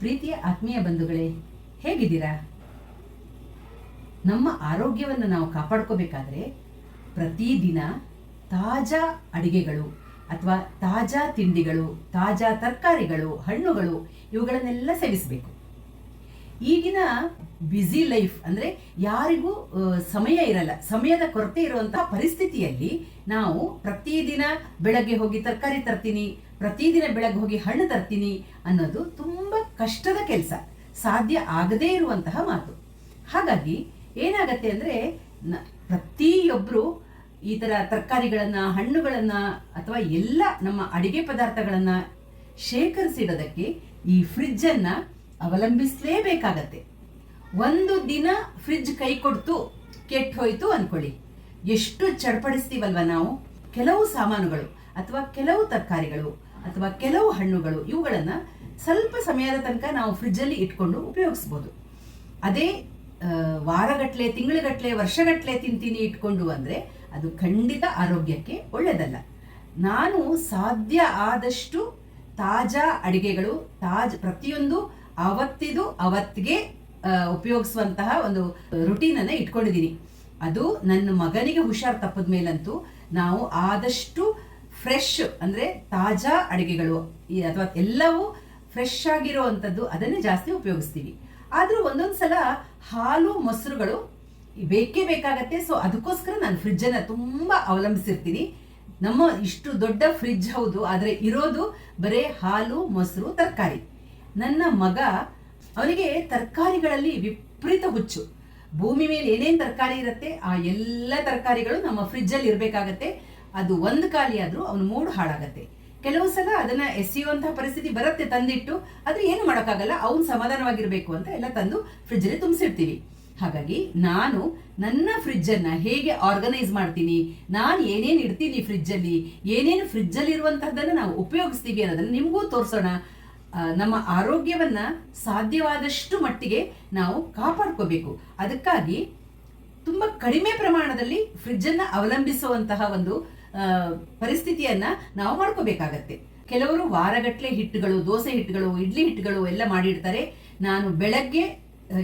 ಪ್ರೀತಿಯ ಆತ್ಮೀಯ ಬಂಧುಗಳೇ, ಹೇಗಿದ್ದೀರಾ? ನಮ್ಮ ಆರೋಗ್ಯವನ್ನು ನಾವು ಕಾಪಾಡ್ಕೋಬೇಕಾದ್ರೆ ಪ್ರತಿದಿನ ತಾಜಾ ಅಡಿಗೆಗಳು ಅಥವಾ ತಾಜಾ ತಿಂಡಿಗಳು, ತಾಜಾ ತರಕಾರಿಗಳು, ಹಣ್ಣುಗಳು ಇವುಗಳನ್ನೆಲ್ಲ ಸೇವಿಸಬೇಕು. ಈಗಿನ ಬ್ಯುಸಿ ಲೈಫ್ ಅಂದ್ರೆ ಯಾರಿಗೂ ಸಮಯ ಇರಲ್ಲ, ಸಮಯದ ಕೊರತೆ ಇರುವಂತಹ ಪರಿಸ್ಥಿತಿಯಲ್ಲಿ ನಾವು ಪ್ರತಿದಿನ ಬೆಳಗ್ಗೆ ಹೋಗಿ ತರಕಾರಿ ತರ್ತೀನಿ, ಪ್ರತಿದಿನ ಬೆಳಗ್ಗೆ ಹೋಗಿ ಹಣ್ಣು ತರ್ತೀನಿ ಅನ್ನೋದು ತುಂಬಾ ಕಷ್ಟದ ಕೆಲಸ, ಸಾಧ್ಯ ಆಗದೇ ಇರುವಂತಹ ಮಾತು. ಹಾಗಾಗಿ ಏನಾಗತ್ತೆ ಅಂದ್ರೆ ಪ್ರತಿಯೊಬ್ಬರು ಈ ಥರ ತರಕಾರಿಗಳನ್ನು, ಹಣ್ಣುಗಳನ್ನು ಅಥವಾ ಎಲ್ಲ ನಮ್ಮ ಅಡಿಗೆ ಪದಾರ್ಥಗಳನ್ನು ಶೇಖರಿಸಿಡೋದಕ್ಕೆ ಈ ಫ್ರಿಜ್ಜನ್ನು ಅವಲಂಬಿಸಲೇಬೇಕಾಗತ್ತೆ. ಒಂದು ದಿನ ಫ್ರಿಜ್ ಕೈ ಕೊಡ್ತು ಹೋಯ್ತು ಅನ್ಕೊಳ್ಳಿ. ಎಷ್ಟು ಚಡ್ಪಡಿಸ್ತೀವಲ್ವ ನಾವು? ಕೆಲವು ಸಾಮಾನುಗಳು ಅಥವಾ ಕೆಲವು ತರಕಾರಿಗಳು ಅಥವಾ ಕೆಲವು ಹಣ್ಣುಗಳು, ಇವುಗಳನ್ನ ಸ್ವಲ್ಪ ಸಮಯದ ತನಕ ನಾವು ಫ್ರಿಜ್ಜಲ್ಲಿ ಇಟ್ಕೊಂಡು ಉಪಯೋಗಿಸ್ಬೋದು. ಅದೇ ವಾರಗಟ್ಲೆ, ತಿಂಗಳಗಟ್ಲೆ, ವರ್ಷಗಟ್ಲೆ ತಿಂತೀನಿ ಇಟ್ಕೊಂಡು ಅಂದರೆ ಅದು ಖಂಡಿತ ಆರೋಗ್ಯಕ್ಕೆ ಒಳ್ಳೆಯದಲ್ಲ ನಾನು ಸಾಧ್ಯ ಆದಷ್ಟು ತಾಜಾ ಅಡಿಗೆಗಳು, ತಾಜ್, ಪ್ರತಿಯೊಂದು ಅವತ್ತಿದು ಅವತ್ತಿಗೆ ಉಪಯೋಗಿಸುವಂತಹ ಒಂದು ರುಟೀನ್ ಅನ್ನ ಇಟ್ಕೊಂಡಿದ್ದೀನಿ. ಅದು ನನ್ನ ಮಗನಿಗೆ ಹುಷಾರ್ ತಪ್ಪದ ಮೇಲಂತೂ ನಾವು ಆದಷ್ಟು ಫ್ರೆಶ್ ಅಂದ್ರೆ ತಾಜಾ ಅಡಿಗೆಗಳು ಅಥವಾ ಎಲ್ಲವೂ ಫ್ರೆಶ್ ಆಗಿರುವಂಥದ್ದು ಅದನ್ನೇ ಜಾಸ್ತಿ ಉಪಯೋಗಿಸ್ತೀವಿ. ಆದರೂ ಒಂದೊಂದು ಸಲ ಹಾಲು, ಮೊಸರುಗಳು ಬೇಕೇ ಬೇಕಾಗತ್ತೆ. ಸೊ ಅದಕ್ಕೋಸ್ಕರ ನಾನು ಫ್ರಿಜ್ಜನ್ನು ತುಂಬ ಅವಲಂಬಿಸಿರ್ತೀನಿ. ನಮ್ಮ ಇಷ್ಟು ದೊಡ್ಡ ಫ್ರಿಜ್ ಹೌದು, ಆದರೆ ಇರೋದು ಬರೇ ಹಾಲು, ಮೊಸರು, ತರಕಾರಿ. ನನ್ನ ಮಗ ಅವನಿಗೆ ತರಕಾರಿಗಳಲ್ಲಿ ವಿಪರೀತ ಹುಚ್ಚು. ಭೂಮಿ ಮೇಲೆ ಏನೇನು ತರಕಾರಿ ಇರುತ್ತೆ, ಆ ಎಲ್ಲ ತರಕಾರಿಗಳು ನಮ್ಮ ಫ್ರಿಜ್ಜಲ್ಲಿ ಇರ್ಬೇಕಾಗತ್ತೆ. ಅದು ಒಂದು ಖಾಲಿ ಆದರೂ ಅವನು ಮೂಡ್ ಹಾಳಾಗತ್ತೆ. ಕೆಲವು ಸಲ ಅದನ್ನ ಎಸೆಯುವಂತಹ ಪರಿಸ್ಥಿತಿ ಬರುತ್ತೆ ತಂದಿಟ್ಟು, ಆದ್ರೆ ಏನು ಮಾಡೋಕ್ಕಾಗಲ್ಲ, ಅವ್ನು ಸಮಾಧಾನವಾಗಿರ್ಬೇಕು ಅಂತ ಎಲ್ಲ ತಂದು ಫ್ರಿಡ್ಜ್ ಅಲ್ಲಿ ತುಂಬಿಸಿರ್ತೀವಿ ಹಾಗಾಗಿ ನಾನು ನನ್ನ ಫ್ರಿಡ್ಜ್ ಅನ್ನ ಹೇಗೆ ಆರ್ಗನೈಸ್ ಮಾಡ್ತೀನಿ, ನಾನು ಏನೇನು ಇಡ್ತೀನಿ ಫ್ರಿಡ್ಜ್ ಅಲ್ಲಿ, ಏನೇನು ಫ್ರಿಡ್ಜ್ ಅಲ್ಲಿ ಇರುವಂತಹದ್ದನ್ನ ನಾವು ಉಪಯೋಗಿಸ್ತೀವಿ ಅನ್ನೋದನ್ನ ನಿಮಗೂ ತೋರಿಸೋಣ. ನಮ್ಮ ಆರೋಗ್ಯವನ್ನ ಸಾಧ್ಯವಾದಷ್ಟು ಮಟ್ಟಿಗೆ ನಾವು ಕಾಪಾಡ್ಕೋಬೇಕು. ಅದಕ್ಕಾಗಿ ತುಂಬಾ ಕಡಿಮೆ ಪ್ರಮಾಣದಲ್ಲಿ ಫ್ರಿಡ್ಜ್ ಅನ್ನ ಅವಲಂಬಿಸುವಂತಹ ಒಂದು ಪರಿಸ್ಥಿತಿಯನ್ನ ನಾವು ಮಾಡ್ಕೋಬೇಕಾಗತ್ತೆ. ಕೆಲವರು ವಾರಗಟ್ಟಲೆ ಹಿಟ್ಟುಗಳು, ದೋಸೆ ಹಿಟ್ಟುಗಳು, ಇಡ್ಲಿ ಹಿಟ್ಟುಗಳು ಎಲ್ಲ ಮಾಡಿಡ್ತಾರೆ ನಾನು ಬೆಳಗ್ಗೆ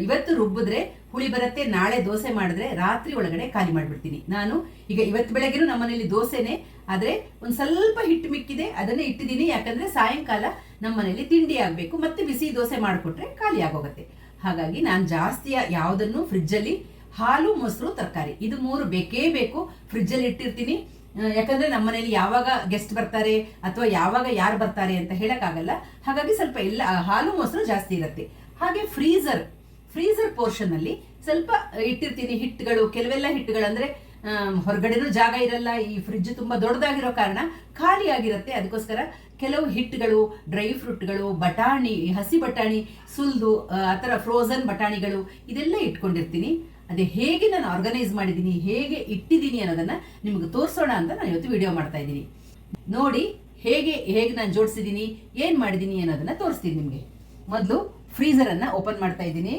ಇವತ್ತು ರುಬ್ಬಿದ್ರೆ ಹುಳಿ ಬರುತ್ತೆ, ನಾಳೆ ದೋಸೆ ಮಾಡಿದ್ರೆ ರಾತ್ರಿ ಒಳಗಡೆ ಖಾಲಿ ಮಾಡಿಬಿಡ್ತೀನಿ. ನಾನು ಈಗ ಇವತ್ತು ಬೆಳಗ್ಗೆನೂ ನಮ್ಮನೇಲಿ ದೋಸೆನೇ, ಆದ್ರೆ ಒಂದು ಸ್ವಲ್ಪ ಹಿಟ್ಟು ಮಿಕ್ಕಿದೆ, ಅದನ್ನೇ ಇಟ್ಟಿದ್ದೀನಿ. ಯಾಕಂದ್ರೆ ಸಾಯಂಕಾಲ ನಮ್ಮ ಮನೇಲಿ ತಿಂಡಿ ಆಗಬೇಕು. ಮತ್ತೆ ಬಿಸಿ ದೋಸೆ ಮಾಡಿಕೊಟ್ರೆ ಖಾಲಿ ಆಗೋಗತ್ತೆ. ಹಾಗಾಗಿ ನಾನು ಜಾಸ್ತಿ ಯಾವುದನ್ನು ಫ್ರಿಜ್ಜಲ್ಲಿ ಹಾಲು, ಮೊಸರು, ತರಕಾರಿ. ಇದು ಮೂರು ಬೇಕೇ ಬೇಕು. ಫ್ರಿಜ್ಜಲ್ಲಿ ಇಟ್ಟಿರ್ತೀನಿ. ಯಾಕಂದ್ರೆ ನಮ್ಮ ಮನೇಲಿ ಯಾವಾಗ ಗೆಸ್ಟ್ ಬರ್ತಾರೆ ಅಥವಾ ಯಾವಾಗ ಯಾರು ಬರ್ತಾರೆ ಅಂತ ಹೇಳಕ್ಕಾಗಲ್ಲ. ಹಾಗಾಗಿ ಸ್ವಲ್ಪ ಎಲ್ಲ ಹಾಲು ಮೊಸರು ಜಾಸ್ತಿ ಇರುತ್ತೆ. ಹಾಗೆ ಫ್ರೀಸರ್ ಫ್ರೀಸರ್ ಪೋರ್ಷನ್ ಅಲ್ಲಿ ಸ್ವಲ್ಪ ಇಟ್ಟಿರ್ತೀನಿ ಹಿಟ್ಟುಗಳು. ಕೆಲವೆಲ್ಲ ಹಿಟ್ಟುಗಳಂದ್ರೆ ಹೊರಗಡೆನೂ ಜಾಗ ಇರಲ್ಲ, ಈ ಫ್ರಿಡ್ಜ್ ತುಂಬಾ ದೊಡ್ಡದಾಗಿರೋ ಕಾರಣ ಖಾಲಿ ಆಗಿರುತ್ತೆ ಅದಕ್ಕೋಸ್ಕರ ಕೆಲವು ಹಿಟ್ಟುಗಳು ಡ್ರೈ ಫ್ರೂಟ್ಗಳು ಬಟಾಣಿ, ಹಸಿ ಬಟಾಣಿ, ಸುಲ್ದು, ಆ ಥರ ಫ್ರೋಸನ್ ಬಟಾಣಿಗಳು ಇದೆಲ್ಲ ಇಟ್ಕೊಂಡಿರ್ತೀನಿ. ಅದೇ ಹೇಗೆ ನಾನು ಆರ್ಗನೈಸ್ ಮಾಡಿದ್ದೀನಿ, ಹೇಗೆ ಇಟ್ಟಿದ್ದೀನಿ ಅನ್ನೋದನ್ನ ನಿಮ್ಗೆ ತೋರಿಸೋಣ ಅಂತ ನಾನು ಇವತ್ತು ವಿಡಿಯೋ ಮಾಡ್ತಾ ಇದ್ದೀನಿ. ನೋಡಿ, ಹೇಗೆ ಹೇಗೆ ನಾನು ಜೋಡಿಸಿದ್ದೀನಿ, ಏನು ಮಾಡಿದ್ದೀನಿ ಅನ್ನೋದನ್ನ ತೋರಿಸ್ತೀನಿ ನಿಮಗೆ. ಮೊದಲು ಫ್ರೀಸರ್ ಅನ್ನ ಓಪನ್ ಮಾಡ್ತಾ ಇದ್ದೀನಿ.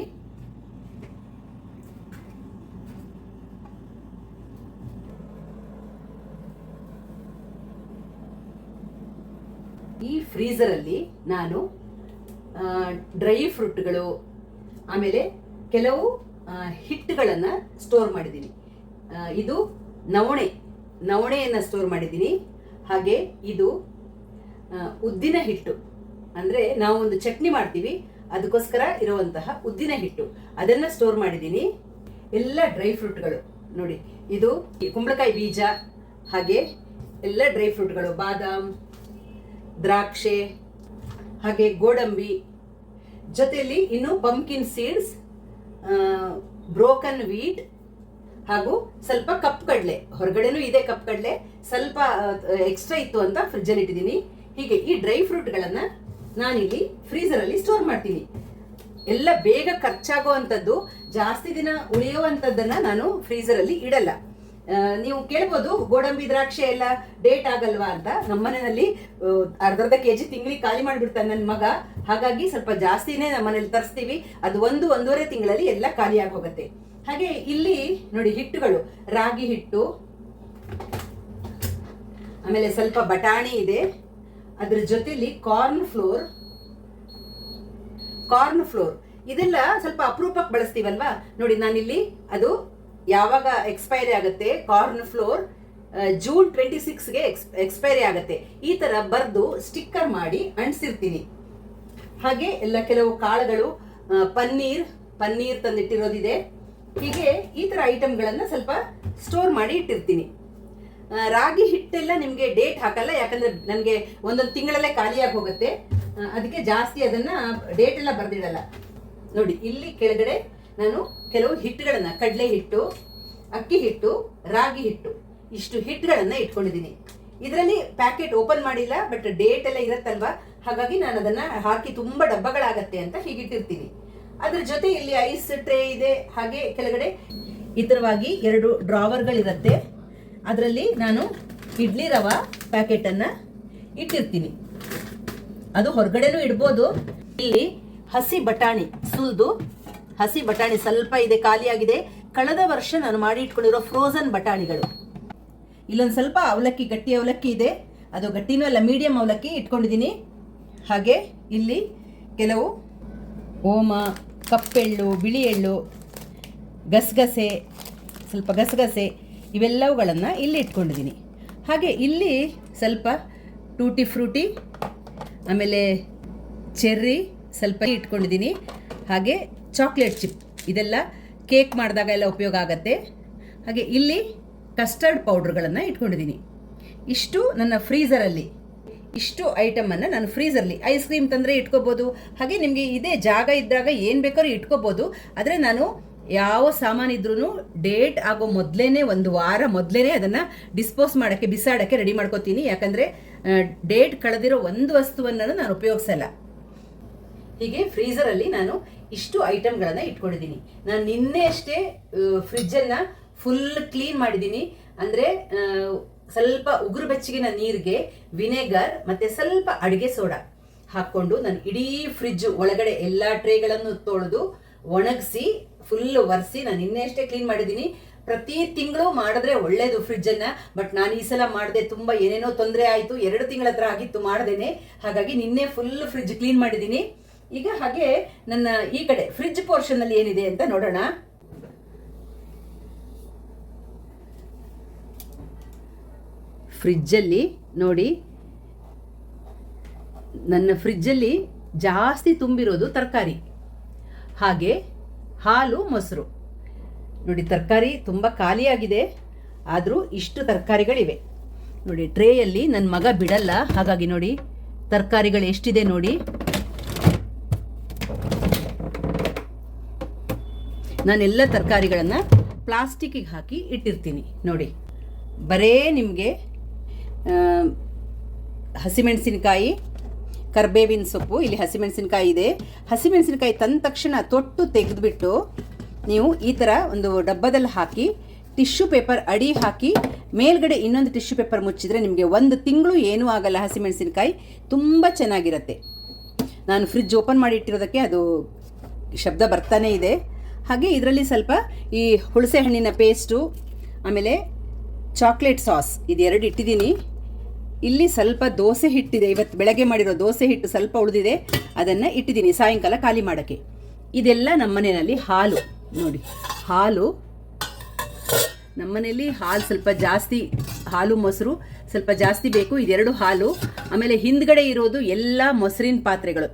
ಈ ಫ್ರೀಸರ್ ಅಲ್ಲಿ ನಾನು ಡ್ರೈ ಫ್ರೂಟ್ಗಳು ಆಮೇಲೆ ಕೆಲವು ಹಿಟ್ಟುಗಳನ್ನ ಸ್ಟೋರ್ ಮಾಡಿದ್ದೀನಿ. ಇದು ನವಣೆ, ನವಣೆಯನ್ನು ಸ್ಟೋರ್ ಮಾಡಿದ್ದೀನಿ. ಹಾಗೆ ಇದು ಉದ್ದಿನ ಹಿಟ್ಟು. ಅಂದ್ರೆ ನಾವು ಒಂದು ಚಟ್ನಿ ಮಾಡ್ತೀವಿ, ಅದಕ್ಕೋಸ್ಕರ ಇರುವಂತಹ ಉದ್ದಿನ ಹಿಟ್ಟು. ಅದನ್ನ ಸ್ಟೋರ್ ಮಾಡಿದ್ದೀನಿ. ಎಲ್ಲ ಡ್ರೈ ಫ್ರೂಟ್ಗಳು ನೋಡಿ, ಇದು ಕುಂಬಳಕಾಯಿ ಬೀಜ, ಹಾಗೆ ಎಲ್ಲ ಡ್ರೈ ಫ್ರೂಟ್ಗಳು ಬಾದಾಮ್, ದ್ರಾಕ್ಷೆ, ಹಾಗೆ ಗೋಡಂಬಿ. ಜೊತೆಯಲ್ಲಿ ಇನ್ನು ಪಂಪ್ಕಿನ್ ಸೀಡ್ಸ್ ಬ್ರೋಕನ್ ವೀಟ್ ಹಾಗೂ ಸ್ವಲ್ಪ ಕಪ್ ಕಡಲೆ ಹೊರಗಡೆನೂ ಇದೆ ಕಪ್ ಕಡಲೆ ಸ್ವಲ್ಪ ಎಕ್ಸ್ಟ್ರಾ ಇತ್ತು ಅಂತ ಫ್ರಿಜ್ಜಲ್ಲಿ ಇಟ್ಟಿದ್ದೀನಿ. ಹೀಗೆ ಈ ಡ್ರೈ ಫ್ರೂಟ್ಗಳನ್ನು ನಾನಿಲ್ಲಿ ಫ್ರೀಸರ್ ಅಲ್ಲಿ ಸ್ಟೋರ್ ಮಾಡ್ತೀನಿ. ಎಲ್ಲ ಬೇಗ ಖರ್ಚಾಗುವಂಥದ್ದು ಜಾಸ್ತಿ ದಿನ ಉಳಿಯುವಂತದ್ದನ್ನ ನಾನು ಫ್ರೀಸರ್ ಅಲ್ಲಿ ಇಡಲ್ಲ. ನೀವು ಕೇಳ್ಬೋದು, ಗೋಡಂಬಿ ದ್ರಾಕ್ಷಿ ಎಲ್ಲ ಡೇಟ್ ಆಗಲ್ವಾ ಅಂತ. ನಮ್ಮನೆಯಲ್ಲಿ ಅರ್ಧರ್ಧ ಕೆ ಜಿ ತಿಂಗಳಿಗೆ ಖಾಲಿ ಮಾಡಿಬಿಡ್ತಾನೆ ನನ್ನ ಮಗ. ಹಾಗಾಗಿ ಸ್ವಲ್ಪ ಜಾಸ್ತಿನೇ ನಮ್ಮನೇಲಿ ತರಿಸ್ತೀವಿ. ಅದು ಒಂದು, ಒಂದೂವರೆ ತಿಂಗಳಲ್ಲಿ ಎಲ್ಲ ಖಾಲಿಯಾಗಿ ಹೋಗುತ್ತೆ ಹಾಗೆ ಇಲ್ಲಿ ನೋಡಿ ಹಿಟ್ಟುಗಳು. ರಾಗಿ ಹಿಟ್ಟು, ಆಮೇಲೆ ಸ್ವಲ್ಪ ಬಟಾಣಿ ಇದೆ. ಅದ್ರ ಜೊತೆಲಿ ಕಾರ್ನ್ ಫ್ಲೋರ್ ಕಾರ್ನ್ ಫ್ಲೋರ್ ಇದೆಲ್ಲ ಸ್ವಲ್ಪ ಅಪರೂಪಕ್ಕೆ ಬಳಸ್ತೀವಲ್ವಾ? ನೋಡಿ ನಾನಿಲ್ಲಿ ಅದು ಯಾವಾಗ ಎಕ್ಸ್ಪೈರಿ ಆಗುತ್ತೆ? ಕಾರ್ನ್ ಫ್ಲೋರ್ ಜೂನ್ ಟ್ವೆಂಟಿ ಸಿಕ್ಸ್ಗೆ ಎಕ್ಸ್ಪೈರಿ ಆಗುತ್ತೆ. ಈ ತರ ಬರೆದು ಸ್ಟಿಕ್ಕರ್ ಮಾಡಿ ಅಂಟಿಸಿರ್ತೀನಿ. ಹಾಗೆ ಎಲ್ಲ ಕೆಲವು ಕಾಳುಗಳು ಪನ್ನೀರ್ ಪನ್ನೀರ್ ತಂದಿಟ್ಟಿರೋದಿದೆ. ಹೀಗೆ ಈ ತರ ಐಟಮ್ಗಳನ್ನು ಸ್ವಲ್ಪ ಸ್ಟೋರ್ ಮಾಡಿ ಇಟ್ಟಿರ್ತೀನಿ. ರಾಗಿ ಹಿಟ್ಟೆಲ್ಲ ನಿಮಗೆ ಡೇಟ್ ಹಾಕಲ್ಲ, ಯಾಕಂದ್ರೆ ನನಗೆ ಒಂದೊಂದು ತಿಂಗಳಲ್ಲೇ ಖಾಲಿಯಾಗಿ ಹೋಗುತ್ತೆ. ಅದಕ್ಕೆ ಜಾಸ್ತಿ ಅದನ್ನ ಡೇಟ್ ಎಲ್ಲ ಬರ್ದಿಡಲ್ಲ. ನೋಡಿ, ಇಲ್ಲಿ ಕೆಳಗಡೆ ನಾನು ಕೆಲವು ಹಿಟ್ಟುಗಳನ್ನು, ಕಡಲೆ ಹಿಟ್ಟು, ಅಕ್ಕಿ ಹಿಟ್ಟು, ರಾಗಿ ಹಿಟ್ಟು, ಇಷ್ಟು ಹಿಟ್ಟುಗಳನ್ನು ಇಟ್ಕೊಂಡಿದ್ದೀನಿ. ಇದರಲ್ಲಿ ಪ್ಯಾಕೆಟ್ ಓಪನ್ ಮಾಡಿಲ್ಲ, ಬಟ್ ಡೇಟ್ ಎಲ್ಲ ಇರುತ್ತಲ್ವಾ? ಹಾಗಾಗಿ ನಾನು ಅದನ್ನ ಹಾಕಿ ತುಂಬಾ ಡಬ್ಬಗಳಾಗತ್ತೆ ಅಂತ ಹೀಗಿಟ್ಟಿರ್ತೀನಿ ಅದ್ರ ಜೊತೆ ಇಲ್ಲಿ ಐಸ್ ಟ್ರೇ ಇದೆ, ಹಾಗೆ ಕೆಳಗಡೆ ಇತರವಾಗಿ ಎರಡು ಡ್ರಾವರ್ಗಳಿರುತ್ತೆ. ಅದರಲ್ಲಿ ನಾನು ಇಡ್ಲಿ ರವಾ ಪ್ಯಾಕೆಟನ್ನು ಇಟ್ಟಿರ್ತೀನಿ. ಅದು ಹೊರಗಡೆನೂ ಇಡ್ಬೋದು. ಇಲ್ಲಿ ಹಸಿ ಬಟಾಣಿ ಸುಲ್ದು ಹಸಿ ಬಟಾಣಿ ಸ್ವಲ್ಪ ಇದೆ ಖಾಲಿಯಾಗಿದೆ ಕಳೆದ ವರ್ಷ ನಾನು ಮಾಡಿ ಇಟ್ಕೊಂಡಿರೋ ಫ್ರೋಸನ್ ಬಟಾಣಿಗಳು. ಇಲ್ಲೊಂದು ಸ್ವಲ್ಪ ಅವಲಕ್ಕಿ, ಗಟ್ಟಿ ಅವಲಕ್ಕಿ ಇದೆ. ಅದು ಗಟ್ಟಿನೂ ಅಲ್ಲ ಮೀಡಿಯಂ ಅವಲಕ್ಕಿ ಇಟ್ಕೊಂಡಿದ್ದೀನಿ. ಹಾಗೆ ಇಲ್ಲಿ ಕೆಲವು ಓಮ, ಕಪ್ಪೆಳ್ಳು ಬಿಳಿ ಎಳ್ಳು ಗಸಗಸೆ, ಸ್ವಲ್ಪ ಗಸಗಸೆ ಇವೆಲ್ಲವುಗಳನ್ನು ಇಲ್ಲಿ ಇಟ್ಕೊಂಡಿದ್ದೀನಿ. ಹಾಗೆ ಇಲ್ಲಿ ಸ್ವಲ್ಪ ಟೂಟಿ ಫ್ರೂಟಿ, ಆಮೇಲೆ ಚೆರ್ರಿ ಸ್ವಲ್ಪ ಇಟ್ಕೊಂಡಿದ್ದೀನಿ. ಹಾಗೆ ಚಾಕ್ಲೇಟ್ ಚಿಪ್. ಇದೆಲ್ಲ ಕೇಕ್ ಮಾಡಿದಾಗ ಎಲ್ಲ ಉಪಯೋಗ ಆಗುತ್ತೆ. ಹಾಗೆ ಇಲ್ಲಿ ಕಸ್ಟರ್ಡ್ ಪೌಡ್ರ್ಗಳನ್ನು ಇಟ್ಕೊಂಡಿದ್ದೀನಿ. ಇಷ್ಟು ನನ್ನ ಫ್ರೀಸರಲ್ಲಿ ಇಷ್ಟು ಐಟಮನ್ನು ನಾನು ಫ್ರೀಸರ್ಲಿ ಐಸ್ ಕ್ರೀಮ್ ತಂದರೆ ಇಟ್ಕೋಬೋದು. ಹಾಗೆ ನಿಮಗೆ ಇದೇ ಜಾಗ ಇದ್ದಾಗ ಏನು ಬೇಕಾದ್ರೂ ಇಟ್ಕೋಬೋದು. ಆದರೆ ನಾನು ಯಾವ ಸಾಮಾನು ಇದ್ರೂ ಡೇಟ್ ಆಗೋ ಮೊದಲೇ ಒಂದು ವಾರ ಮೊದಲೇ ಅದನ್ನು ಡಿಸ್ಪೋಸ್ ಮಾಡೋಕ್ಕೆ, ಬಿಸಾಡೋಕ್ಕೆ ರೆಡಿ ಮಾಡ್ಕೋತೀನಿ. ಯಾಕಂದರೆ ಡೇಟ್ ಕಳೆದಿರೋ ಒಂದು ವಸ್ತುವನ್ನು ನಾನು ಉಪಯೋಗಿಸಲ್ಲ. ಹೀಗೆ ಫ್ರೀಸರಲ್ಲಿ ನಾನು ಇಷ್ಟು ಐಟಮ್ಗಳನ್ನು ಇಟ್ಕೊಂಡಿದ್ದೀನಿ. ನಾನು ನಿನ್ನೆ ಅಷ್ಟೇ ಫ್ರಿಜ್ಜನ್ನು ಫುಲ್ ಕ್ಲೀನ್ ಮಾಡಿದ್ದೀನಿ. ಅಂದರೆ ಸ್ವಲ್ಪ ಉಗುರು ಬೆಚ್ಚಗಿನ ನೀರಿಗೆ ವಿನೆಗರ್ ಮತ್ತು ಸ್ವಲ್ಪ ಅಡುಗೆ ಸೋಡಾ ಹಾಕ್ಕೊಂಡು ನಾನು ಇಡೀ ಫ್ರಿಜ್ ಒಳಗಡೆ ಎಲ್ಲ ಟ್ರೇಗಳನ್ನು ತೊಳೆದು ಒಣಗಿಸಿ ಫುಲ್ ಒರೆಸಿ ನಾನು ನಿನ್ನೆ ಅಷ್ಟೇ ಕ್ಲೀನ್ ಮಾಡಿದ್ದೀನಿ. ಪ್ರತಿ ತಿಂಗಳು ಮಾಡಿದ್ರೆ ಒಳ್ಳೇದು ಫ್ರಿಜ್ಜನ್ನು ಬಟ್ ನಾನು ಈ ಸಲ ಮಾಡಿದೆ ತುಂಬ ಏನೇನೋ ತೊಂದರೆ ಆಯಿತು. ಎರಡು ತಿಂಗಳ ಹತ್ರ ಆಗಿತ್ತು ಮಾಡ್ದೇನೆ. ಹಾಗಾಗಿ ನಿನ್ನೆ ಫುಲ್ ಫ್ರಿಜ್ ಕ್ಲೀನ್ ಮಾಡಿದ್ದೀನಿ. ಈಗ ಹಾಗೆ ನನ್ನ ಈ ಕಡೆ ಫ್ರಿಜ್ ಪೋರ್ಷನ್ ಅಲ್ಲಿ ಏನಿದೆ ಅಂತ ನೋಡೋಣ. ಫ್ರಿಜ್ಜಲ್ಲಿ ನೋಡಿ. ನನ್ನ ಫ್ರಿಜ್ಜಲ್ಲಿ ಜಾಸ್ತಿ ತುಂಬಿರೋದು ತರಕಾರಿ. ಹಾಗೆ ಹಾಲು, ಮೊಸರು. ನೋಡಿ ತರಕಾರಿ ತುಂಬ ಖಾಲಿಯಾಗಿದೆ. ಆದರೂ ಇಷ್ಟು ತರಕಾರಿಗಳಿವೆ. ನೋಡಿ ಟ್ರೇಯಲ್ಲಿ ನನ್ನ ಮಗ ಬಿಡಲ್ಲ. ಹಾಗಾಗಿ ನೋಡಿ ತರಕಾರಿಗಳು ಎಷ್ಟಿದೆ ನೋಡಿ. ನಾನೆಲ್ಲ ತರಕಾರಿಗಳನ್ನು ಪ್ಲಾಸ್ಟಿಕ್ಕಿಗೆ ಹಾಕಿ ಇಟ್ಟಿರ್ತೀನಿ. ನೋಡಿ, ಬರೇ ನಿಮಗೆ ಹಸಿಮೆಣಸಿನಕಾಯಿ, ಕರ್ಬೇವಿನ ಸೊಪ್ಪು, ಇಲ್ಲಿ ಹಸಿಮೆಣಸಿನಕಾಯಿ ಇದೆ. ಹಸಿಮೆಣಸಿನಕಾಯಿ ತಂದ ತಕ್ಷಣ ತೊಟ್ಟು ತೆಗೆದುಬಿಟ್ಟು ನೀವು ಈ ಥರ ಒಂದು ಡಬ್ಬದಲ್ಲಿ ಹಾಕಿ, ಟಿಶ್ಯೂ ಪೇಪರ್ ಅಡಿ ಹಾಕಿ, ಮೇಲ್ಗಡೆ ಇನ್ನೊಂದು ಟಿಶ್ಯೂ ಪೇಪರ್ ಮುಚ್ಚಿದ್ರೆ ನಿಮಗೆ ಒಂದು ತಿಂಗಳು ಏನೂ ಆಗಲ್ಲ ಹಸಿಮೆಣಸಿನಕಾಯಿ. ತುಂಬ ಚೆನ್ನಾಗಿರುತ್ತೆ. ನಾನು ಫ್ರಿಜ್ ಓಪನ್ ಮಾಡಿ ಇಟ್ಟಿರೋದಕ್ಕೆ ಅದು ಶಬ್ದ ಬರ್ತಾನೇ ಇದೆ. ಹಾಗೆ ಇದರಲ್ಲಿ ಸ್ವಲ್ಪ ಈ ಹುಳಸೆ ಹಣ್ಣಿನ ಪೇಸ್ಟು ಆಮೇಲೆ ಚಾಕ್ಲೇಟ್ ಸಾಸ್ ಇದೆರಡು ಇಟ್ಟಿದ್ದೀನಿ. ಇಲ್ಲಿ ಸ್ವಲ್ಪ ದೋಸೆ ಹಿಟ್ಟಿದೆ, ಇವತ್ತು ಬೆಳಗ್ಗೆ ಮಾಡಿರೋ ದೋಸೆ ಹಿಟ್ಟು ಸ್ವಲ್ಪ ಉಳಿದಿದೆ, ಅದನ್ನು ಇಟ್ಟಿದ್ದೀನಿ ಸಾಯಂಕಾಲ ಖಾಲಿ ಮಾಡೋಕ್ಕೆ. ಇದೆಲ್ಲ ನಮ್ಮನೆಯಲ್ಲಿ ಹಾಲು, ನೋಡಿ, ಹಾಲು. ನಮ್ಮನೇಲಿ ಹಾಲು ಸ್ವಲ್ಪ ಜಾಸ್ತಿ, ಹಾಲು ಮೊಸರು ಸ್ವಲ್ಪ ಜಾಸ್ತಿ ಬೇಕು, ಇದೆರಡು ಹಾಲು. ಆಮೇಲೆ ಹಿಂದ್ಗಡೆ ಇರೋದು ಎಲ್ಲ ಮೊಸರಿನ ಪಾತ್ರೆಗಳು.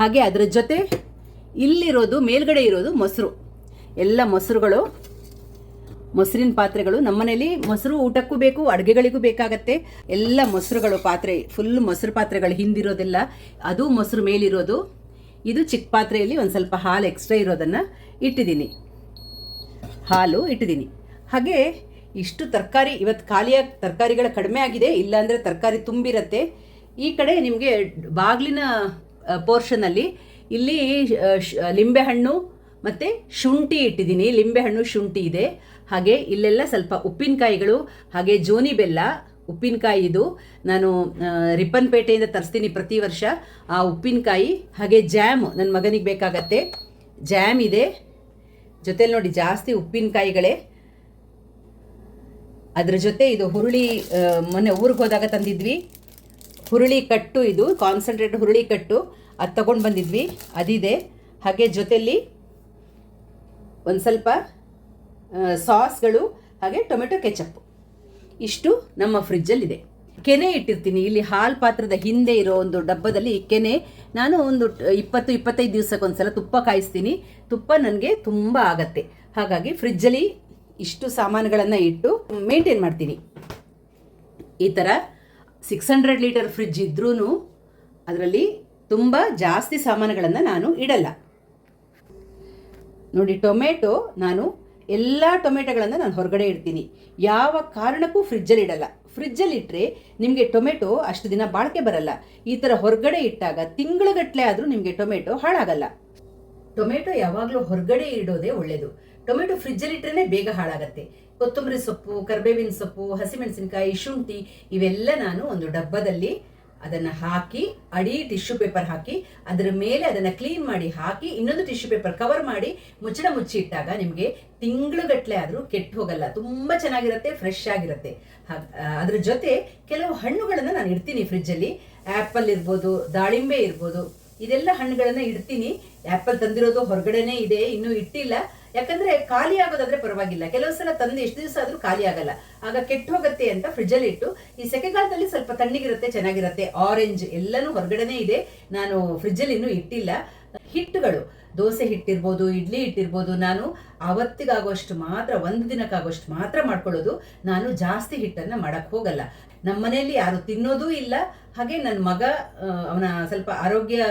ಹಾಗೆ ಅದರ ಜೊತೆ ಇಲ್ಲಿರೋದು, ಮೇಲ್ಗಡೆ ಇರೋದು ಮೊಸರು. ಎಲ್ಲ ಮೊಸರುಗಳು, ಮೊಸರಿನ ಪಾತ್ರೆಗಳು. ನಮ್ಮನೇಲಿ ಮೊಸರು ಊಟಕ್ಕೂ ಬೇಕು, ಅಡುಗೆಗಳಿಗೂ ಬೇಕಾಗತ್ತೆ. ಎಲ್ಲ ಮೊಸರುಗಳು ಪಾತ್ರೆ ಫುಲ್ ಮೊಸರು ಪಾತ್ರೆಗಳು ಹಿಂದಿರೋದೆಲ್ಲ. ಅದು ಮೊಸರು ಮೇಲಿರೋದು. ಇದು ಚಿಕ್ಕ ಪಾತ್ರೆಯಲ್ಲಿ ಒಂದು ಸ್ವಲ್ಪ ಹಾಲು ಎಕ್ಸ್ಟ್ರಾ ಇರೋದನ್ನು ಇಟ್ಟಿದ್ದೀನಿ. ಹಾಲು ಇಟ್ಟಿದ್ದೀನಿ. ಹಾಗೆ ಇಷ್ಟು ತರಕಾರಿ ಇವತ್ತು ಖಾಲಿಯಾಗಿ ತರಕಾರಿಗಳು ಕಡಿಮೆ ಆಗಿದೆ, ಇಲ್ಲಾಂದರೆ ತರಕಾರಿ ತುಂಬಿರತ್ತೆ. ಈ ಕಡೆ ನಿಮಗೆ ಬಾಗಿಲಿನ ಪೋರ್ಷನಲ್ಲಿ ಇಲ್ಲಿ ಲಿಂಬೆಹಣ್ಣು ಮತ್ತು ಶುಂಠಿ ಇಟ್ಟಿದ್ದೀನಿ. ಲಿಂಬೆಹಣ್ಣು, ಶುಂಠಿ ಇದೆ. ಹಾಗೆ ಇಲ್ಲೆಲ್ಲ ಸ್ವಲ್ಪ ಉಪ್ಪಿನಕಾಯಿಗಳು, ಹಾಗೆ ಜೋನಿ ಬೆಲ್ಲ, ಉಪ್ಪಿನಕಾಯಿ ಇದು. ನಾನು ರಿಪ್ಪನ್ಪೇಟೆಯಿಂದ ತರಿಸ್ತೀನಿ ಪ್ರತಿ ವರ್ಷ ಆ ಉಪ್ಪಿನಕಾಯಿ. ಹಾಗೆ ಜ್ಯಾಮ್ ನನ್ನ ಮಗನಿಗೆ ಬೇಕಾಗತ್ತೆ. ಜ್ಯಾಮ್ ಇದೆ. ಜೊತೆಲಿ ನೋಡಿ ಜಾಸ್ತಿ ಉಪ್ಪಿನಕಾಯಿಗಳೇ. ಅದ್ರ ಜೊತೆ ಇದು ಹುರುಳಿ ಮೊನ್ನೆ ಊರಿಗೆ ಹೋದಾಗ ತಂದಿದ್ವಿ. ಹುರುಳಿ ಕಟ್ಟು ಇದು ಕಾನ್ಸಂಟ್ರೇಟ್ ಹುರುಳಿ ಕಟ್ಟು. ಅದು ತಗೊಂಡು ಬಂದಿದ್ವಿ. ಅದಿದೆ. ಹಾಗೆ ಜೊತೆಯಲ್ಲಿ ಒಂದು ಸ್ವಲ್ಪ ಸಾಸ್ಗಳು, ಹಾಗೆ ಟೊಮೆಟೊ ಕೆಚಪ್. ಇಷ್ಟು ನಮ್ಮ ಫ್ರಿಜ್ಜಲ್ಲಿದೆ. ಕೆನೆ ಇಟ್ಟಿರ್ತೀನಿ. ಇಲ್ಲಿ ಹಾಲು ಪಾತ್ರದ ಹಿಂದೆ ಇರೋ ಒಂದು ಡಬ್ಬದಲ್ಲಿ ಕೆನೆ. ನಾನು ಒಂದು ಇಪ್ಪತ್ತು, ಇಪ್ಪತ್ತೈದು ದಿವಸಕ್ಕೊಂದ್ಸಲ ತುಪ್ಪ ಕಾಯಿಸ್ತೀನಿ. ತುಪ್ಪ ನನಗೆ ತುಂಬ ಆಗತ್ತೆ. ಹಾಗಾಗಿ ಫ್ರಿಜ್ಜಲ್ಲಿ ಇಷ್ಟು ಸಾಮಾನುಗಳನ್ನು ಇಟ್ಟು ಮೇಂಟೈನ್ ಮಾಡ್ತೀನಿ. ಈ ಥರ ಸಿಕ್ಸ್ ಹಂಡ್ರೆಡ್ ಲೀಟರ್ ಫ್ರಿಜ್ ಇದ್ರೂ ಅದರಲ್ಲಿ ತುಂಬ ಜಾಸ್ತಿ ಸಾಮಾನುಗಳನ್ನು ನಾನು ಇಡಲ್ಲ. ನೋಡಿ, ಟೊಮೆಟೊ ನಾನು ಎಲ್ಲ ಟೊಮೆಟೊಗಳನ್ನು ನಾನು ಹೊರಗಡೆ ಇಡ್ತೀನಿ. ಯಾವ ಕಾರಣಕ್ಕೂ ಫ್ರಿಜ್ಜಲ್ಲಿ ಇಡಲ್ಲ. ಫ್ರಿಜ್ಜಲ್ಲಿ ಇಟ್ಟರೆ ನಿಮಗೆ ಟೊಮೆಟೊ ಅಷ್ಟು ದಿನ ಬಾಳಿಕೆ ಬರಲ್ಲ. ಈ ಥರ ಹೊರಗಡೆ ಇಟ್ಟಾಗ ತಿಂಗಳುಗಟ್ಟಲೆ ಆದರೂ ನಿಮಗೆ ಟೊಮೆಟೊ ಹಾಳಾಗಲ್ಲ. ಟೊಮೆಟೊ ಯಾವಾಗಲೂ ಹೊರಗಡೆ ಇಡೋದೇ ಒಳ್ಳೆಯದು ಟೊಮೆಟೊ ಫ್ರಿಜ್ಜಲ್ಲಿ ಇಟ್ಟರೆ ಬೇಗ ಹಾಳಾಗತ್ತೆ. ಕೊತ್ತಂಬರಿ ಸೊಪ್ಪು, ಕರ್ಬೇವಿನ ಸೊಪ್ಪು, ಹಸಿಮೆಣಸಿನಕಾಯಿ, ಶುಂಠಿ ಇವೆಲ್ಲ ನಾನು ಒಂದು ಡಬ್ಬದಲ್ಲಿ ಅದನ್ನು ಹಾಕಿ, ಅಡಿ ಟಿಶ್ಯೂ ಪೇಪರ್ ಹಾಕಿ, ಅದರ ಮೇಲೆ ಅದನ್ನು ಕ್ಲೀನ್ ಮಾಡಿ ಹಾಕಿ, ಇನ್ನೊಂದು ಟಿಶ್ಯೂ ಪೇಪರ್ ಕವರ್ ಮಾಡಿ ಮುಚ್ಚಳ ಮುಚ್ಚಿ ಇಟ್ಟಾಗ ನಿಮಗೆ ತಿಂಗಳುಗಟ್ಟಲೆ ಆದರೂ ಕೆಟ್ಟು ಹೋಗಲ್ಲ. ತುಂಬ ಚೆನ್ನಾಗಿರುತ್ತೆ ಫ್ರೆಶ್ ಆಗಿರುತ್ತೆ. ಅದ್ರ ಜೊತೆ ಕೆಲವು ಹಣ್ಣುಗಳನ್ನು ನಾನು ಇಡ್ತೀನಿ ಫ್ರಿಜ್ಜಲ್ಲಿ ಆ್ಯಪಲ್ ಇರ್ಬೋದು, ದಾಳಿಂಬೆ ಇರ್ಬೋದು, ಇದೆಲ್ಲ ಹಣ್ಣುಗಳನ್ನ ಇಡ್ತೀನಿ. ಆ್ಯಪಲ್ ತಂದಿರೋದು ಹೊರಗಡೆನೇ ಇದೆ, ಇನ್ನೂ ಇಟ್ಟಿಲ್ಲ. ಯಾಕಂದ್ರೆ ಖಾಲಿ ಆಗೋದಾದ್ರೆ ಪರವಾಗಿಲ್ಲ. ಕೆಲವು ಸಲ ತಂದು ಎಷ್ಟು ದಿವಸ ಆದ್ರೂ ಖಾಲಿ ಆಗಲ್ಲ. ಆಗ ಕೆಟ್ಟ ಹೋಗುತ್ತೆ ಅಂತ ಫ್ರಿಜ್ಜಲ್ಲಿ ಇಟ್ಟು, ಈ ಸೆಕೆಗಾಲದಲ್ಲಿ ಸ್ವಲ್ಪ ತಣ್ಣಗಿರುತ್ತೆ, ಚೆನ್ನಾಗಿರುತ್ತೆ ಆರೆಂಜ್ ಎಲ್ಲನೂ ಹೊರಗಡೆನೇ ಇದೆ. ನಾನು ಫ್ರಿಜ್ಜಲ್ಲಿ ಇನ್ನೂ ಇಟ್ಟಿಲ್ಲ. ಹಿಟ್ಟುಗಳು, ದೋಸೆ ಹಿಟ್ಟಿರ್ಬೋದು, ಇಡ್ಲಿ ಹಿಟ್ಟಿರ್ಬೋದು, ನಾನು ಅವತ್ತಿಗಾಗುವಷ್ಟು ಮಾತ್ರ, ಒಂದು ದಿನಕ್ಕಾಗುವಷ್ಟು ಮಾತ್ರ ಮಾಡ್ಕೊಳ್ಳೋದು. ನಾನು ಜಾಸ್ತಿ ಹಿಟ್ಟನ್ನು ಮಾಡಕ್ ಹೋಗಲ್ಲ. ನಮ್ಮ ಮನೆಯಲ್ಲಿ ಯಾರು ತಿನ್ನೋದೂ ಇಲ್ಲ. ಹಾಗೆ ನನ್ನ ಮಗ ಅವನ ಸ್ವಲ್ಪ ಆರೋಗ್ಯ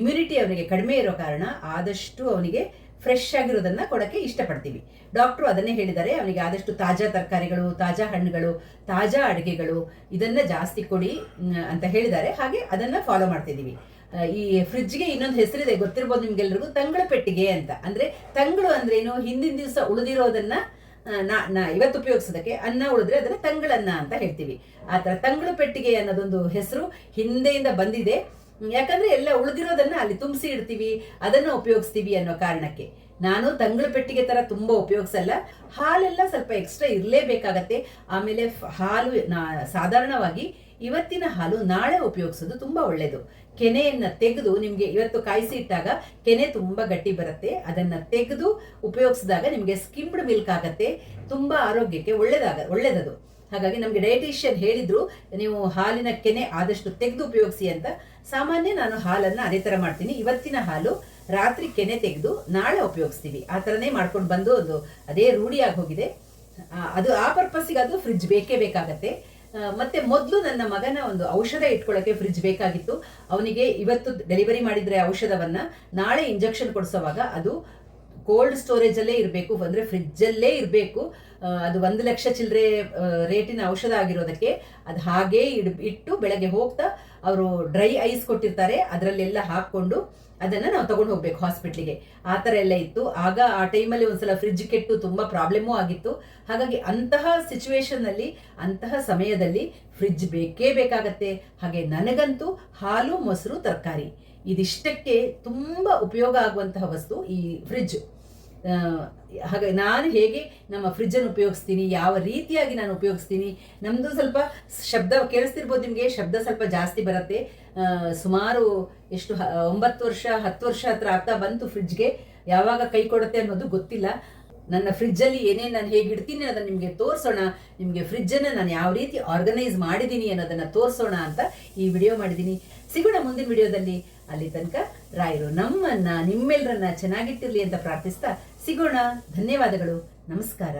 ಇಮ್ಯುನಿಟಿ ಅವನಿಗೆ ಕಡಿಮೆ ಇರೋ ಕಾರಣ ಆದಷ್ಟು ಅವನಿಗೆ ಫ್ರೆಶ್ ಆಗಿರೋದನ್ನ ಕೊಡಕ್ಕೆ ಇಷ್ಟಪಡ್ತೀವಿ. ಡಾಕ್ಟ್ರು ಅದನ್ನೇ ಹೇಳಿದ್ದಾರೆ, ಅವನಿಗೆ ಆದಷ್ಟು ತಾಜಾ ತರಕಾರಿಗಳು, ತಾಜಾ ಹಣ್ಣುಗಳು, ತಾಜಾ ಅಡುಗೆಗಳು ಇದನ್ನ ಜಾಸ್ತಿ ಕೊಡಿ ಅಂತ ಹೇಳಿದ್ದಾರೆ. ಹಾಗೆ ಅದನ್ನ ಫಾಲೋ ಮಾಡ್ತಿದ್ದೀವಿ. ಈ ಫ್ರಿಜ್ಗೆ ಇನ್ನೊಂದು ಹೆಸರಿದೆ, ಗೊತ್ತಿರ್ಬೋದು ನಿಮ್ಗೆಲ್ರಿಗೂ, ತಂಗಳ ಪೆಟ್ಟಿಗೆ ಅಂತ. ಅಂದ್ರೆ ತಂಗಳು ಅಂದ್ರೆ ಏನು? ಹಿಂದಿನ ದಿವಸ ಉಳಿದಿರೋದನ್ನ ನಾ ನಾ ಇವತ್ತು ಉಪಯೋಗಿಸೋದಕ್ಕೆ ಅನ್ನ ಉಳಿದ್ರೆ ಅದನ್ನ ತಂಗಳನ್ನ ಅಂತ ಹೇಳ್ತೀವಿ. ಆ ಥರ ತಂಗಳು ಪೆಟ್ಟಿಗೆ ಅನ್ನೋದೊಂದು ಹೆಸರು ಹಿಂದೆಯಿಂದ ಬಂದಿದೆ. ಯಾಕಂದ್ರೆ ಎಲ್ಲ ಉಳಿದಿರೋದನ್ನ ಅಲ್ಲಿ ತುಂಬಿಸಿ ಇಡ್ತೀವಿ, ಅದನ್ನ ಉಪಯೋಗಿಸ್ತೀವಿ ಅನ್ನೋ ಕಾರಣಕ್ಕೆ. ನಾನು ತಂಗಳ ಪೆಟ್ಟಿಗೆ ತರ ತುಂಬಾ ಉಪಯೋಗಿಸಲ್ಲ. ಹಾಲೆಲ್ಲ ಸ್ವಲ್ಪ ಎಕ್ಸ್ಟ್ರಾ ಇರಲೇಬೇಕಾಗತ್ತೆ. ಆಮೇಲೆ ಹಾಲು ಸಾಧಾರಣವಾಗಿ ಇವತ್ತಿನ ಹಾಲು ನಾಳೆ ಉಪಯೋಗಿಸೋದು ತುಂಬಾ ಒಳ್ಳೇದು. ಕೆನೆಯನ್ನ ತೆಗೆದು ನಿಮ್ಗೆ ಇವತ್ತು ಕಾಯಿಸಿ ಇಟ್ಟಾಗ ಕೆನೆ ತುಂಬಾ ಗಟ್ಟಿ ಬರುತ್ತೆ. ಅದನ್ನ ತೆಗೆದು ಉಪಯೋಗಿಸಿದಾಗ ನಿಮ್ಗೆ ಸ್ಕಿಮ್ಡ್ ಮಿಲ್ಕ್ ಆಗತ್ತೆ. ತುಂಬಾ ಆರೋಗ್ಯಕ್ಕೆ ಒಳ್ಳೇದಾಗ, ಒಳ್ಳೇದದು. ಹಾಗಾಗಿ ನಮಗೆ ಡಯಟಿಷಿಯನ್ ಹೇಳಿದ್ರು, ನೀವು ಹಾಲಿನ ಕೆನೆ ಆದಷ್ಟು ತೆಗೆದು ಉಪಯೋಗಿಸಿ ಅಂತ. ಸಾಮಾನ್ಯ ನಾನು ಹಾಲನ್ನ ಅದೇ ತರ ಮಾಡ್ತೀನಿ. ಇವತ್ತಿನ ಹಾಲು ರಾತ್ರಿ ಕೆನೆ ತೆಗೆದು ನಾಳೆ ಉಪಯೋಗಿಸ್ತೀವಿ. ಆ ಥರನೇ ಮಾಡ್ಕೊಂಡು ಬಂದು ಅದು ಅದೇ ರೂಢಿಯಾಗಿ ಹೋಗಿದೆ. ಅದು ಆ ಪರ್ಪಸ್ಸಿಗೆ ಅದು ಫ್ರಿಡ್ಜ್ ಬೇಕೇ ಬೇಕಾಗತ್ತೆ. ಮತ್ತೆ ಮೊದಲು ನನ್ನ ಮಗನ ಒಂದು ಔಷಧ ಇಟ್ಕೊಳ್ಳೋಕೆ ಫ್ರಿಡ್ಜ್ ಬೇಕಾಗಿತ್ತು. ಅವನಿಗೆ ಇವತ್ತು ಡೆಲಿವರಿ ಮಾಡಿದ್ರೆ ಔಷಧವನ್ನ ನಾಳೆ ಇಂಜೆಕ್ಷನ್ ಕೊಡಿಸೋವಾಗ ಅದು ಕೋಲ್ಡ್ ಸ್ಟೋರೇಜ್ ಅಲ್ಲೇ ಇರಬೇಕು ಅಂದರೆ ಫ್ರಿಜ್ಜಲ್ಲೇ ಇರಬೇಕು. ಅದು ಒಂದು ಲಕ್ಷ ಚಿಲ್ಲರೆ ರೇಟಿನ ಔಷಧ ಆಗಿರೋದಕ್ಕೆ ಅದು ಹಾಗೇ ಇಡ್ ಇಟ್ಟು ಬೆಳಗ್ಗೆ ಹೋಗ್ತಾ ಅವರು ಡ್ರೈ ಐಸ್ ಕೊಟ್ಟಿರ್ತಾರೆ ಅದರಲ್ಲೆಲ್ಲ ಹಾಕ್ಕೊಂಡು ಅದನ್ನ ನಾವು ತಗೊಂಡು ಹೋಗ್ಬೇಕು ಹಾಸ್ಪಿಟ್ಲಿಗೆ ಆ ಥರ ಎಲ್ಲ ಇತ್ತು. ಆಗ ಆ ಟೈಮಲ್ಲಿ ಒಂದ್ಸಲ ಫ್ರಿಜ್ ಕೆಟ್ಟು ತುಂಬಾ ಪ್ರಾಬ್ಲಮ್ಮು ಆಗಿತ್ತು. ಹಾಗಾಗಿ ಅಂತಹ ಸಿಚುವೇಶನ್ನಲ್ಲಿ ಅಂತಹ ಸಮಯದಲ್ಲಿ ಫ್ರಿಜ್ ಬೇಕೇ ಬೇಕಾಗತ್ತೆ. ಹಾಗೆ ನನಗಂತೂ ಹಾಲು ಮೊಸರು ತರಕಾರಿ ಇದಿಷ್ಟಕ್ಕೆ ತುಂಬಾ ಉಪಯೋಗ ಆಗುವಂತಹ ವಸ್ತು ಈ ಫ್ರಿಡ್ಜ್ ಆ, ಹಾಗೆ ನಾನು ಹೇಗೆ ನಮ್ಮ ಫ್ರಿಜ್ಜನ್ನು ಉಪಯೋಗಿಸ್ತೀನಿ, ಯಾವ ರೀತಿಯಾಗಿ ನಾನು ಉಪಯೋಗಿಸ್ತೀನಿ ನಮ್ಮದು ಸ್ವಲ್ಪ ಶಬ್ದ ಕೇಳಿಸ್ತಿರ್ಬೋದು ನಿಮಗೆ, ಶಬ್ದ ಸ್ವಲ್ಪ ಜಾಸ್ತಿ ಬರುತ್ತೆ. ಸುಮಾರು ಎಷ್ಟು ಒಂಬತ್ತು ವರ್ಷ, ಹತ್ತು ವರ್ಷ ಹತ್ರ ಆಗ್ತಾ ಬಂತು ಫ್ರಿಜ್ಗೆ ಯಾವಾಗ ಕೈ ಕೊಡುತ್ತೆ ಅನ್ನೋದು ಗೊತ್ತಿಲ್ಲ. ನನ್ನ ಫ್ರಿಜ್ಜಲ್ಲಿ ಏನೇ ನಾನು ಹೇಗೆ ಇಡ್ತೀನಿ ಅನ್ನೋದನ್ನು ನಿಮಗೆ ತೋರಿಸೋಣ. ನಿಮಗೆ ಫ್ರಿಜ್ಜನ್ನು ನಾನು ಯಾವ ರೀತಿ ಆರ್ಗನೈಸ್ ಮಾಡಿದ್ದೀನಿ ಅನ್ನೋದನ್ನ ತೋರಿಸೋಣ ಅಂತ ಈ ವಿಡಿಯೋ ಮಾಡಿದ್ದೀನಿ ಸಿಗೋಣ ಮುಂದಿನ ವಿಡಿಯೋದಲ್ಲಿ ಅಲ್ಲಿ ತನಕ ರಾಯರು ನಮ್ಮನ್ನ ನಿಮ್ಮೆಲ್ಲರನ್ನ ಚೆನ್ನಾಗಿಟ್ಟಿರಲಿ ಅಂತ ಪ್ರಾರ್ಥಿಸ್ತಾ ಸಿಗೋಣ. ಧನ್ಯವಾದಗಳು. ನಮಸ್ಕಾರ.